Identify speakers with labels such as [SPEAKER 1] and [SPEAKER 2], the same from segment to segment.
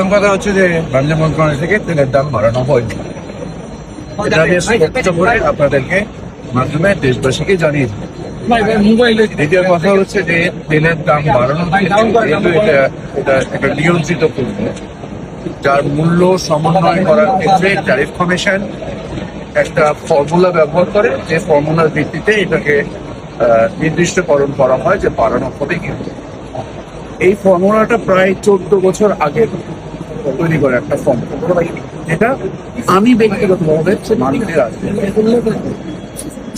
[SPEAKER 1] প্রথম কথা হচ্ছে যে বাণিজ্য মন্ত্রণালয় থেকে তেলের দাম বাড়ানো হয়নি। এটা আমি স্পষ্ট করে আপনাদেরকে মাধ্যমে দেশবাসীকে জানিয়ে দ্বিতীয় কথা হচ্ছে যে তেলের দাম বাড়ানো যেহেতু এটা এটা একটা নিয়ন্ত্রিত পণ্য যার মূল্য সমন্বয় করার ক্ষেত্রে ট্যারিফ কমিশন একটা ফর্মুলা ব্যবহার করে যে ফর্মুলার ভিত্তিতে এটাকে নির্দিষ্টকরণ করা হয় যে বাড়ানো হবে কিন্তু এই ফর্মুলাটা প্রায় চোদ্দ বছর আগে তৈরি করে একটা ফর্ম যেটা আমি ব্যক্তিগতভাবে রাজি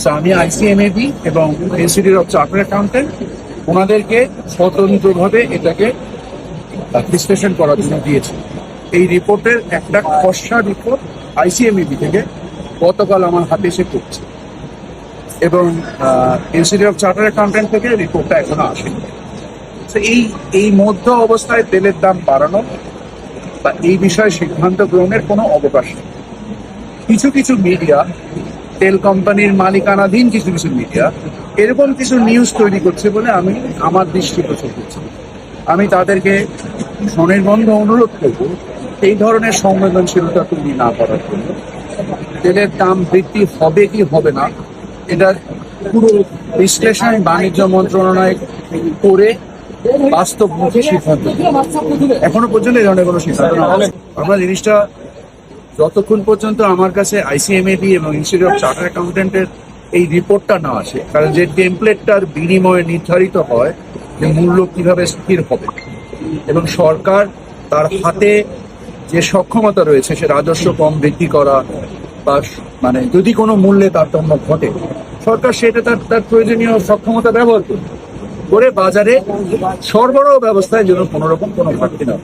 [SPEAKER 1] So, আমি আইসিএমএবি এবং ইনস্টিটিউট অফ চার্টার অ্যাকাউন্টেন্ট ওনাদেরকে স্বতন্ত্রভাবে এটাকে বিশ্লেষণ করার জন্য দিয়েছি। এই রিপোর্টের একটা খসড়া রিপোর্ট আইসিএমইবি থেকে গতকাল আমার হাতে এসে পড়ছে। এবং ইনস্টিটিউট অফ চার্টার অ্যাকাউন্টেন্ট থেকে রিপোর্টটা এখনও আসেনি। এই এই মধ্য অবস্থায় তেলের দাম বাড়ানো বা এই বিষয়ে সিদ্ধান্ত গ্রহণের কোনো অবকাশ নেই। কিছু কিছু মিডিয়া তেল কোম্পানির মালিকানাধীন কিছু কিছু মিডিয়া এরকম কিছু নিউজ তৈরি করছে বলে আমি আমার দৃষ্টিগোচর করছি। আমি তাদেরকে স্বনির্বন্ধ অনুরোধ করব, এই ধরনের সংবেদনশীলতা তৈরি না করার জন্য। তেলের দাম বৃদ্ধি হবে কি হবে না এটার পুরো বিশ্লেষণ বাণিজ্য মন্ত্রণালয় করে বাস্তবমুখী সিদ্ধান্ত। এখনও পর্যন্ত এই ধরনের কোনো সিদ্ধান্ত আমরা জিনিসটা যতক্ষণ পর্যন্ত আমার কাছে আইসিএমএবি এবং ইনস্টিটিউট অফ চার্টার অ্যাকাউন্টেন্টের এই রিপোর্টটা না আসে, কারণ যে টেমপ্লেটটার বিনিময়ে নির্ধারিত হয় যে মূল্য কীভাবে স্থির হবে। এবং সরকার তার হাতে যে সক্ষমতা রয়েছে, সে রাজস্ব কম বৃদ্ধি করা বা মানে যদি কোনো মূল্যে তারতম্য ঘটে, সরকার সেটা তার তার প্রয়োজনীয় সক্ষমতা ব্যবহার করবে। করে বাজারে সরবরাহ ব্যবস্থায় যেন কোনোরকম কোনো ঘাটতি না